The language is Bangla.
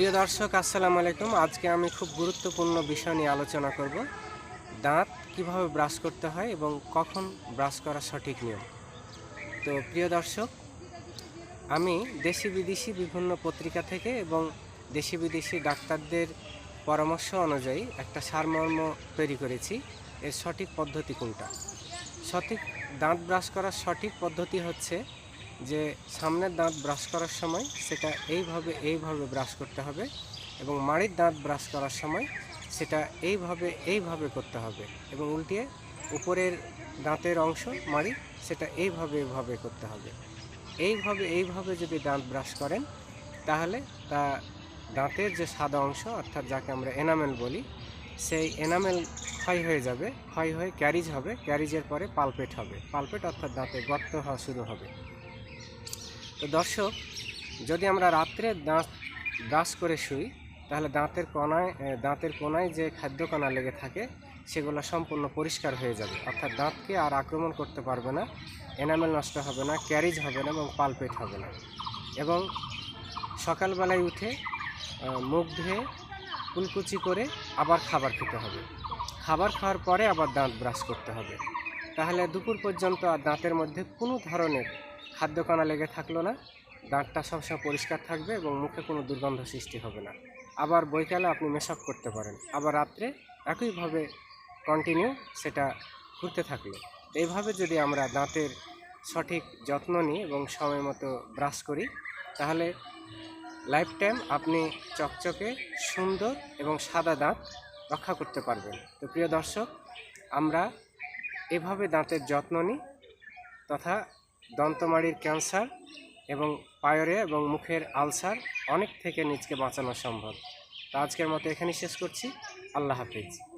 প্রিয় দর্শক, আসসালামু আলাইকুম। আজকে আমি খুব গুরুত্বপূর্ণ বিষয় নিয়ে আলোচনা করব। দাঁত কীভাবে ব্রাশ করতে হয় এবং কখন ব্রাশ করা সঠিক নিয়ম। তো প্রিয় দর্শক, আমি দেশি বিদেশি বিভিন্ন পত্রিকা থেকে এবং দেশি বিদেশি ডাক্তারদের পরামর্শ অনুযায়ী একটা সারমর্ম তৈরি করেছি। এর সঠিক পদ্ধতি কোনটা? সঠিক দাঁত ব্রাশ করার সঠিক পদ্ধতি হচ্ছে যে সামনের দাঁত ব্রাশ করার সময় সেটা এইভাবে এইভাবে ব্রাশ করতে হবে এবং মাড়ির দাঁত ব্রাশ করার সময় সেটা এইভাবে এইভাবে করতে হবে এবং উল্টিয়ে উপরের দাঁতের অংশ মাড়ি সেটা এইভাবে এইভাবে করতে হবে। এইভাবে এইভাবে যদি দাঁত ব্রাশ করেন তাহলে তা দাঁতের যে সাদা অংশ অর্থাৎ যাকে আমরা এনামেল বলি, সেই এনামেল ক্ষয় হয়ে যাবে, ক্ষয় হয়ে ক্যারিজ হবে ক্যারিজের পরে পালপেট হবে। পালপেট অর্থাৎ দাঁতে গর্ত হওয়া শুরু হবে। তো দর্শক, যদি আমরা রাত্রে দাঁত, ব্রাশ করে শুই, তাহলে দাঁতের কণায় দাঁতের কোনায় যে খাদ্য কণা লেগে থাকে, সেগুলো সম্পূর্ণ পরিষ্কার হয়ে যাবে। অর্থাৎ দাঁতকে আর আক্রমণ করতে পারবে না, এনামেল নষ্ট হবে না, ক্যারিজ হবে না এবং পালপেট হবে না। এবং সকালবেলায় উঠে মুখ ধুয়ে, কুলকুচি করে আবার খাবার খেতে হবে। খাবার খাওয়ার পরে আবার দাঁত ব্রাশ করতে হবে। তাহলে দুপুর পর্যন্ত আর দাঁতের মধ্যে কোনো ধরনের খাদ্যকণা লেগে থাকল না, দাঁতটা সবসময় পরিষ্কার থাকবে এবং মুখে কোনো দুর্গন্ধ সৃষ্টি হবে না। আবার বৈকালে আপনি মেশক করতে পারেন। আবার রাত্রে একইভাবে কন্টিনিউ সেটা ঘুরতে থাকল। এইভাবে যদি আমরা দাঁতের সঠিক যত্ন নিই এবং সময় মতো ব্রাশ করি, তাহলে লাইফ টাইম আপনি চকচকে, সুন্দর এবং সাদা দাঁত রক্ষা করতে পারবেন। তো প্রিয় দর্শক, আমরা এভাবে দাঁতের যত্ন নিই তথা দন্তমাড়ির ক্যান্সার এবং পায়রে এবং মুখের আলসার অনেক থেকে নিজকে বাঁচানো সম্ভব। তো আজকের মতো এখানেই শেষ করছি। আল্লাহ হাফিজ।